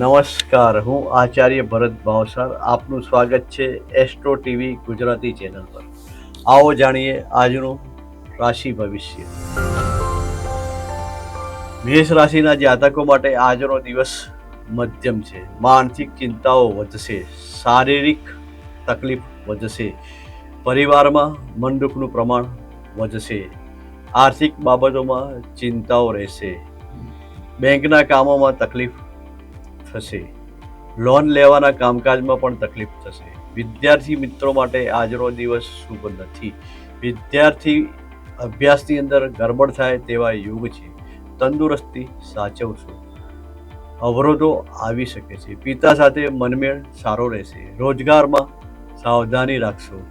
નમસ્કાર, હું આચાર્ય ભરત ભાવસર આપનું સ્વાગત છે એસ્ટ્રો ટીવી ગુજરાતી ચેનલ પર. આવો જાણીએ આજનું રાશિ ભવિષ્ય. મેષ રાશિના જાતકો માટે આજનો દિવસ મધ્યમ છે. માનસિક ચિંતાઓ વધશે, શારીરિક તકલીફ વધશે, પરિવારમાં મન પ્રમાણ વધશે, આર્થિક બાબતોમાં ચિંતાઓ રહેશે, બેંકના કામોમાં તકલીફ થશે. લોન લેવાના કામકાજમાં પણ તકલીફ થશે. વિદ્યાર્થી મિત્રો માટે આજનો દિવસ શુભ નથી. વિદ્યાર્થી અભ્યાસની અંદર ગરબડ થાય તેવા યુગ છે. તંદુરસ્તી સાચવશો. અવરોધો આવી શકે છે. પિતા સાથે મનમેળ સારો રહેશે. રોજગારમાં સાવધાની રાખશો.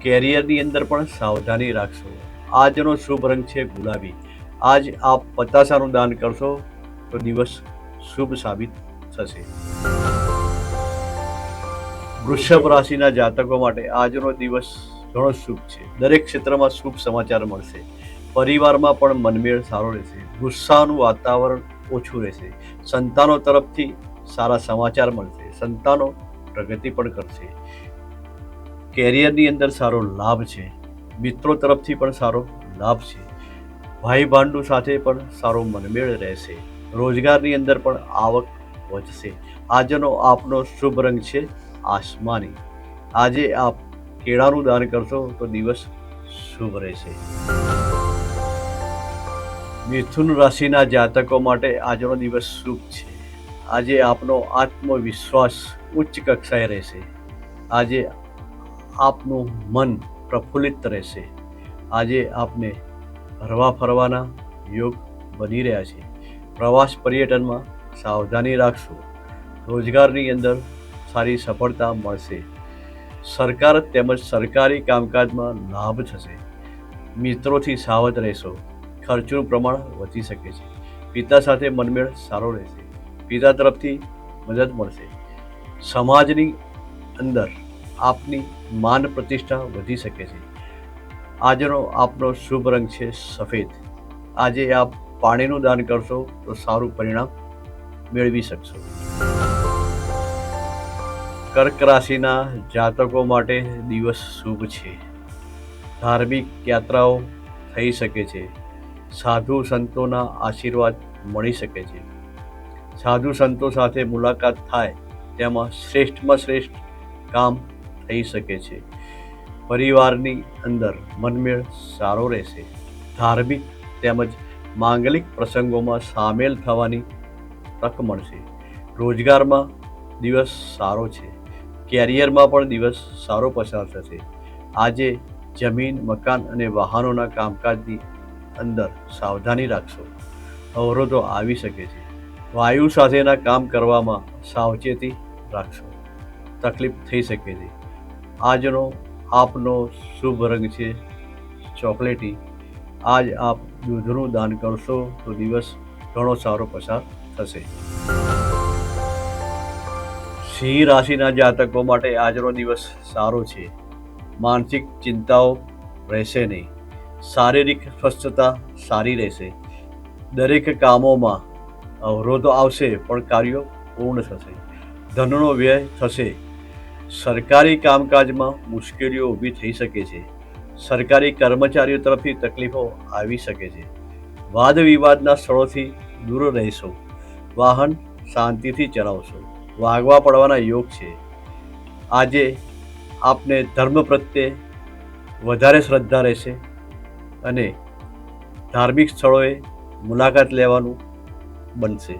કેરિયરની અંદર પણ સાવધાની રાખશો. આજનો શુભ રંગ છે ગુલાબી. આજ આપ પતાસાનું દાન કરશો તો દિવસ શુભ સાબિત થશે. વૃષભ રાશિના જાતકો માટે આજનો દિવસ ઘણો શુભ છે. દરેક ક્ષેત્રમાં શુભ સમાચાર મળશે. પરિવારમાં પણ મનમેળ સારો રહેશે. ગુસ્સાનું વાતાવરણ ઓછું રહેશે. સંતાનો તરફથી સારા સમાચાર મળશે. સંતાનો પ્રગતિ પણ કરશે. કેરિયરની અંદર સારો લાભ છે. મિત્રો તરફથી પણ સારો લાભ છે. ભાઈ ભાંડુ સાથે પણ સારો મનમેળ રહેશે. રોજગારની અંદર પણ આવક વધશે. આજનો આપનો શુભ રંગ છે આસમાની. આજે આપ કેળાનું દાન કરશો તો દિવસ શુભ રહેશે. મિથુન રાશિના જાતકો માટે આજનો દિવસ શુભ છે. આજે આપનો આત્મવિશ્વાસ ઉચ્ચ કક્ષાએ રહેશે. આજે આપનું મન પ્રફુલ્લિત રહેશે. આજે આપને હરવા ફરવાના યોગ બની રહ્યા છે. પ્રવાસ પર્યટનમાં સાવધાની રાખશો. રોજગારની અંદર સારી સફળતા મળશે. સરકાર તેમજ સરકારી કામકાજમાં લાભ થશે. મિત્રોથી સાવધ રહેશો. ખર્ચનું પ્રમાણ વધી શકે છે. પિતા સાથે મનમેળ સારો રહેશે. પિતા તરફથી મદદ મળશે. સમાજની અંદર આપની માન પ્રતિષ્ઠા વધી શકે છે. આજનો આપનો શુભ રંગ છે સફેદ. આજે આપ પાણીનું દાન કરશો તો સારું પરિણામ મેળવી શકશો. કર્ક રાશિના જાતકો માટે દિવસ શુભ છે. ધાર્મિક યાત્રાઓ થઈ શકે છે. સાધુ સંતોના આશીર્વાદ મળી શકે છે. સાધુ સંતો સાથે મુલાકાત થાય તેમાં શ્રેષ્ઠમાં શ્રેષ્ઠ કામ થઈ શકે છે. પરિવારની અંદર મનમેળ સારો રહેશે. ધાર્મિક તેમજ માંગલિક પ્રસંગોમાં સામેલ થવાની તક મળશે. રોજગારમાં દિવસ સારો છે. કેરિયરમાં પણ દિવસ સારો પસાર થશે. આજે જમીન, મકાન અને વાહનોના કામકાજની અંદર સાવધાની રાખશો. અવરોધો આવી શકે છે. વાયુ સાથેના કામ કરવામાં સાવચેતી રાખશો. તકલીફ થઈ શકે છે. આજનો આપનો શુભ રંગ છે ચોકલેટી. આજ આપ દૂધનું દાન કરશો તો દિવસ ઘણો સારો પસાર થશે. સિંહ રાશિના જાતકો માટે આજનો દિવસ સારો છે. માનસિક ચિંતાઓ રહેશે નહીં. શારીરિક સ્વસ્થતા સારી રહેશે. દરેક કામોમાં અવરોધો આવશે પણ કાર્યો પૂર્ણ થશે. ધનનો વ્યય થશે. સરકારી કામકાજમાં મુશ્કેલીઓ ઊભી થઈ શકે છે. સરકારી કર્મચારીઓ તરફથી તકલીફો આવી શકે છે. વાદ વિવાદના સ્થળોથી દૂર રહેશો. વાહન શાંતિથી ચલાવશો. વાગવા પડવાના યોગ છે. આજે આપને ધર્મ પ્રત્યે વધારે શ્રદ્ધા રહેશે અને ધાર્મિક સ્થળોએ મુલાકાત લેવાનું બનશે.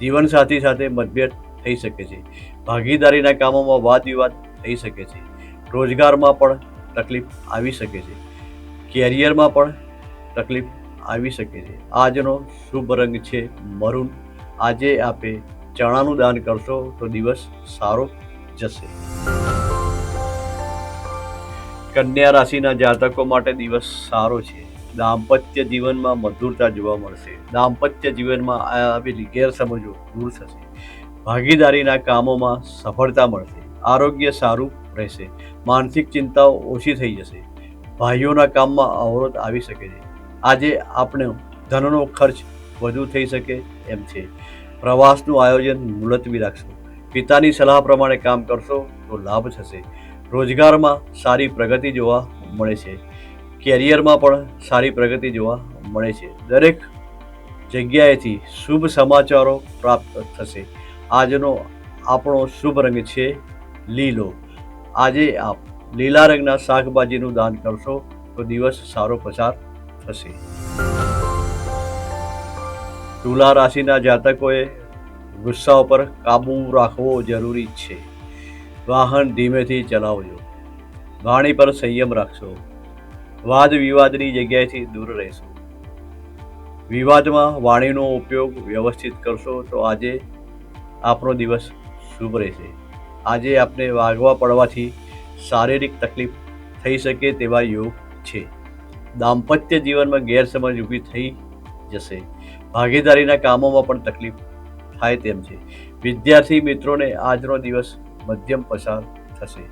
જીવનસાથી સાથે મતભેદ થઈ શકે છે. ભાગીદારીના કામોમાં વાદ વિવાદ થઈ શકે છે. રોજગારમાં પણ તકલીફ આવી શકે છે. કેરિયરમાં પણ તકલીફ આવી શકે છે. આજનો શુભ રંગ છે મરૂન. આજે આપે ચણાનું દાન કરશો તો દિવસ સારો જશે. કન્યા રાશિના જાતકો માટે દિવસ સારો છે. દાંપત્ય જીવનમાં મધુરતા જોવા મળશે. દાંપત્ય જીવનમાં આવેલી ગેરસમજો દૂર થશે. ભાગીદારીના કામોમાં સફળતા મળશે. આરોગ્ય સારું રહેશે. માનસિક ચિંતાઓ ઓછી થઈ જશે. ભાઈઓના કામમાં અવરોધ આવી શકે છે. આજે આપણે ધનનો ખર્ચ વધુ થઈ શકે એમ છે. પ્રવાસનું આયોજન મુલતવી રાખશો. પિતાની સલાહ પ્રમાણે કામ કરશો તો લાભ થશે. રોજગારમાં સારી પ્રગતિ જોવા મળે છે. કેરિયરમાં પણ સારી પ્રગતિ જોવા મળે છે. દરેક જગ્યાએથી શુભ સમાચારો પ્રાપ્ત થશે. આજનો આપણો શુભ રંગ છે લીલો. આજે આપ લીલા રંગના શાકભાજીનું દાન કરશો તો દિવસ સારો પસાર થશે. તુલા રાશિના જાતકોએ ગુસ્સા ઉપર કાબુ રાખવો જરૂરી છે. વાહન ધીમેથી ચલાવજો. વાણી પર સંયમ રાખશો. વાદ વિવાદની જગ્યાએથી દૂર રહેશો. વિવાદમાં વાણીનો ઉપયોગ વ્યવસ્થિત કરશો તો આજે આપણો દિવસ શુભ રહેશે. આજે આપણે વાગવા પડવાથી શારીરિક તકલીફ થઈ શકે તેવા યોગ છે. દાંપત્ય જીવનમાં ગેરસમજ ઊભી થઈ જશે. ભાગીદારીના કામોમાં પણ તકલીફ થાય તેમ છે. વિદ્યાર્થી મિત્રોને આજનો દિવસ મધ્યમ પસાર થશે.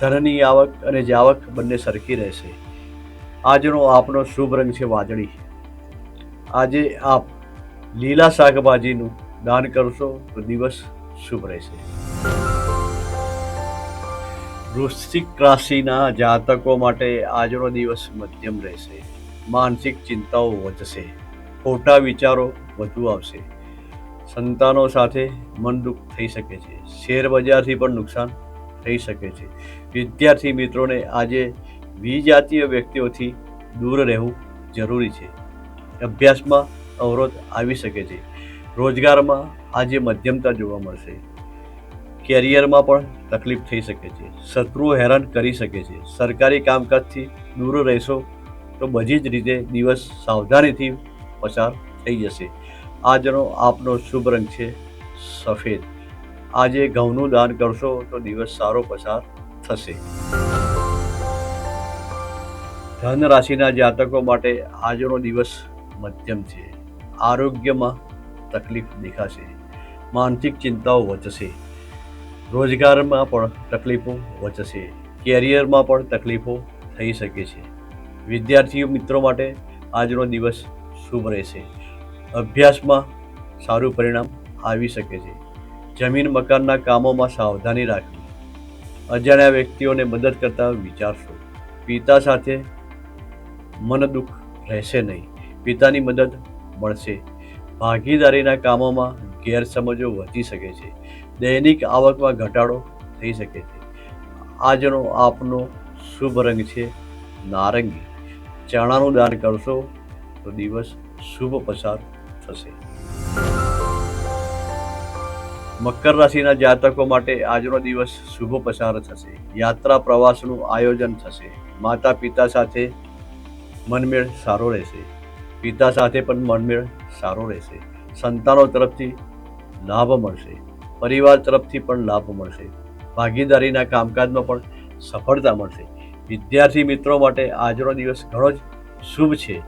ધનની આવક અને જાવક બંને સરખી રહેશે. આજનો આપનો શુભ રંગ છે વાદળી. આજે આપ લીલા શાકભાજીનું દાન કરશો તો દિવસ શુભ રહેશે. વૃશ્ચિક રાશિના જાતકો માટે આજનો દિવસ મધ્યમ રહેશે. માનસિક ચિંતાઓ વધશે. ખોટા વિચારો વધુ આવશે. સંતાનો સાથે મન દુઃખ થઈ શકે છે. શેર બજારથી પણ નુકસાન થઈ શકે છે. વિદ્યાર્થી મિત્રોને આજે વિજાતીય વ્યક્તિઓથી દૂર રહેવું જરૂરી છે. અભ્યાસમાં અવરોધ આવી શકે છે. રોજગારમાં આજે મધ્યમતા જોવા મળશે. કેરિયરમાં પણ તકલીફ થઈ શકે છે. શત્રુઓ હેરાન કરી શકે છે. સરકારી કામકાજથી દૂર રહેશો તો બધી જ રીતે દિવસ સાવધાનીથી પસાર થઈ જશે. આજનો આપનો શુભ રંગ છે સફેદ. આજે ઘઉંનું દાન કરશો તો દિવસ સારો પસાર થશે. ધન રાશિના જાતકો માટે આજનો દિવસ મધ્યમ છે. આરોગ્યમાં તકલીફ દેખાશે. માનસિક ચિંતાઓ વધશે. રોજગારમાં પણ તકલીફો વધશે કેરિયરમાં પણ તકલીફો થઈ શકે છે. વિદ્યાર્થીઓ મિત્રો માટે આજનો દિવસ શુભ રહેશે. અભ્યાસમાં સારું પરિણામ આવી શકે છે. જમીન મકાનના કામોમાં સાવધાની રાખવી. અજાણ્યા વ્યક્તિઓને મદદ કરતા વિચારશો. પિતા સાથે મન દુઃખ રહેશે નહીં. પિતાની મદદ મળશે. ભાગીદારીના કામોમાં ગેરસમજો વધી શકે છે. દૈનિક આવકમાં ઘટાડો થઈ શકે છે. આજનો આપનો શુભ રંગ છે નારંગી. ચણાનું દાન કરશો તો દિવસ શુભ પસાર થશે. મકર રાશિના જાતકો માટે આજનો દિવસ શુભ પસાર થશે. યાત્રા પ્રવાસનું આયોજન થશે. માતા પિતા સાથે મનમેળ સારો રહેશે. પિતા સાથે પણ મનમેળ સારો રહેશે. સંતાનો તરફથી લાભ મળશે. પરિવાર તરફથી પણ લાભ મળશે. ભાગીદારીના કામકાજમાં પણ સફળતા મળશે. વિદ્યાર્થી મિત્રો માટે આજનો દિવસ ઘણો જ શુભ છે.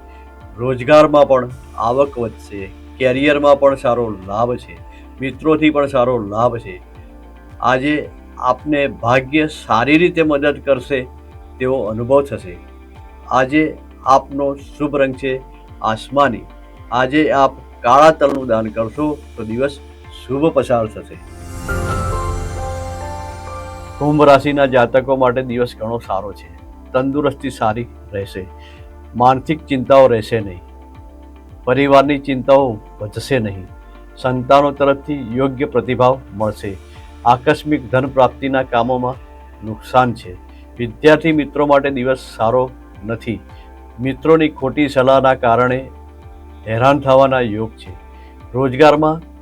રોજગારમાં પણ આવક વધશે. કેરિયરમાં પણ સારો લાભ છે. મિત્રોથી પણ સારો લાભ છે. આજે આપને ભાગ્ય સારી રીતે મદદ કરશે તેવો અનુભવ થશે. આજે આપનો શુભ રંગ છે આસમાની. આજે આપ કાળા તલનું દાન કરશો તો દિવસ શુભ પસાર થશે. કુંભ રાશિના જાતકો માટે દિવસ ઘણો સારો છે. તંદુરસ્તી સારી રહેશે. માનસિક ચિંતાઓ રહેશે નહીં. પરિવારની ચિંતાઓ વધશે નહીં. સંતાનો તરફથી યોગ્ય પ્રતિભાવ મળશે. આકસ્મિક ધન પ્રાપ્તિના કામોમાં નુકસાન છે. વિદ્યાર્થી મિત્રો માટે દિવસ સારો નથી. મિત્રોની ખોટી સલાહના કારણે હેરાન થવાના યોગ છે. રોજગારમાં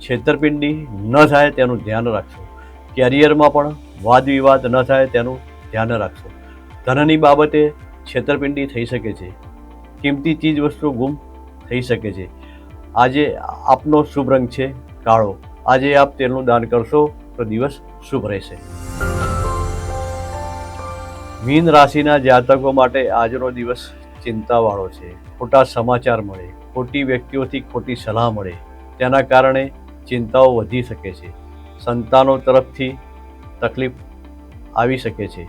છેતરપિંડી ન થાય તેનું ધ્યાન રાખશો. કેરિયરમાં પણ વાદ વિવાદ ન થાય તેનું ધ્યાન રાખશો. ધનની બાબતે છેતરપિંડી થઈ શકે છે. કિંમતી ચીજ વસ્તુ ગુમ થઈ શકે છે. આજે આપનો શુભ રંગ છે કાળો. આજે આપ તેલનું દાન કરશો તો દિવસ શુભ રહેશે. મીન રાશિના જાતકો માટે આજનો દિવસ ચિંતાવાળો છે. ખોટા સમાચાર મળે. ખોટી વ્યક્તિઓથી ખોટી સલાહ મળે. તેના કારણે ચિંતાઓ વધી શકે છે. સંતાનો તરફથી તકલીફ આવી શકે છે.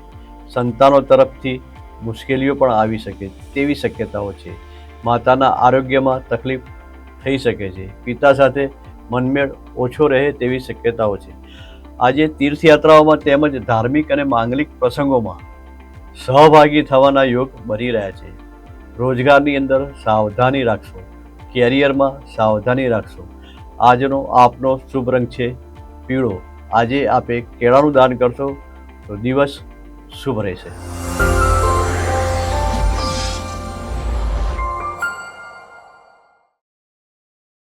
સંતાનો તરફથી મુશ્કેલીઓ પણ આવી શકે, તેવી શક્યતાઓ છે. માતાના આરોગ્યમાં તકલીફ થઈ શકે છે. પિતા સાથે મનમેળ ઓછો રહે તેવી શક્યતાઓ છે. આજે તીર્થયાત્રાઓમાં તેમજ ધાર્મિક અને માંગલિક પ્રસંગોમાં સહભાગી થવાના યોગ બની રહ્યા છે. રોજગારની અંદર સાવધાની રાખશો. કેરિયરમાં સાવધાની રાખશો. આજનો આપનો શુભ રંગ છે પીળો. આજે આપે કેળાનું દાન કરશો તો દિવસ શુભ રહેશે.